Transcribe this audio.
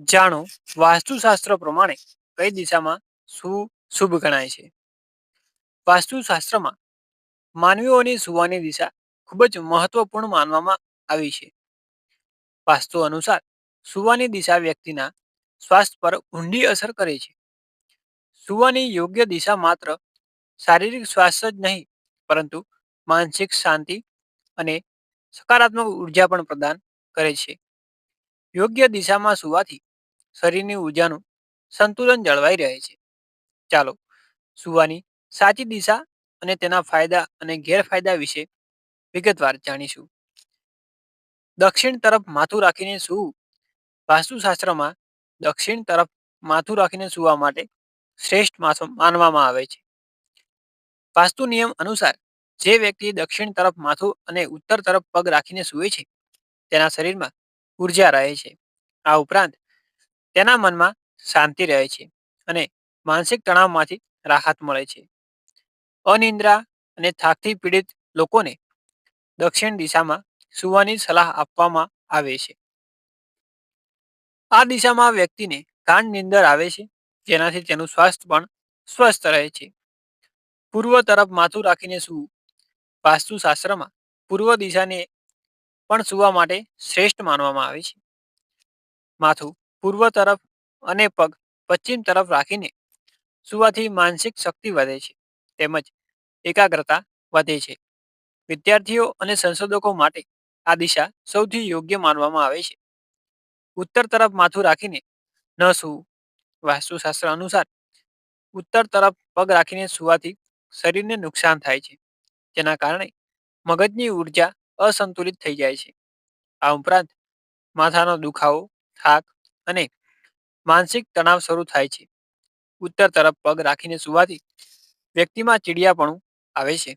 જાણો, વાસ્તુશાસ્ત્ર પ્રમાણે કઈ દિશામાં શું શુભ ગણાય છે? વાસ્તુશાસ્ત્રમાં માનવીઓની સુવાની દિશા ખૂબ જ મહત્વપૂર્ણ માનવામાં આવી છે. વાસ્તુ અનુસાર સુવાની દિશા વ્યક્તિના સ્વાસ્થ્ય પર ઊંડી અસર કરે છે. સુવાની યોગ્ય દિશા માત્ર શારીરિક સ્વાસ્થ્ય જ નહીં, પરંતુ માનસિક શાંતિ અને સકારાત્મક ઊર્જા પણ પ્રદાન કરે છે. યોગ્ય દિશામાં સુવાથી શરીરની ઉર્જાનું સંતુલન જળવાઈ રહે છે. ચાલો સુવાની સાચી દિશા અને તેના ફાયદા અને ગેરફાયદા વિશે વિગતવાર જાણીશું. દક્ષિણ તરફ માથું રાખીને સૂવું. વાસ્તુશાસ્ત્રમાં દક્ષિણ તરફ માથું રાખીને સૂવા માટે શ્રેષ્ઠ માથું માનવામાં આવે છે. વાસ્તુ નિયમ અનુસાર જે વ્યક્તિ દક્ષિણ તરફ માથું અને ઉત્તર તરફ પગ રાખીને સૂવે છે, તેના શરીરમાં ઊર્જા રહે છે. આ ઉપરાંત તેના મનમાં શાંતિ રહે છે અને માનસિક તણાવમાંથી રાહત મળે છે. અનિંદ્રા અને થાકથી પીડિત લોકોને દક્ષિણ દિશામાં સુવાની સલાહ આપવામાં આવે છે. આ દિશામાં વ્યક્તિને કાન નિંદર આવે છે, જેનાથી તેનું સ્વાસ્થ્ય પણ સ્વસ્થ રહે છે. પૂર્વ તરફ માથું રાખીને સૂવું વાસ્તુશાસ્ત્રમાં પૂર્વ દિશાને પણ સૂવા માટે શ્રેષ્ઠ માનવામાં આવે છે. માથું પૂર્વ તરફ અને પગ પશ્ચિમ તરફ રાખીને સુવાથી માનસિક શક્તિ વધે છે તેમજ એકાગ્રતા વધે છે. વિદ્યાર્થીઓ અને સંશોધકો માટે આ દિશા સૌથી યોગ્ય માનવામાં આવે છે. ઉત્તર તરફ માથું રાખીને ન સૂવું. વાસ્તુશાસ્ત્ર અનુસાર ઉત્તર તરફ પગ રાખીને સુવાથી શરીરને નુકસાન થાય છે. જેના કારણે મગજની ઊર્જા અસંતુલિત થઈ જાય છે. આ ઉપરાંત માથાનો દુખાવો, થાક અને માનસિક તણાવ શરૂ થાય છે. ઉત્તર તરફ પગ રાખીને સુવાથી વ્યક્તિમાં ચીડિયાપણું આવે છે.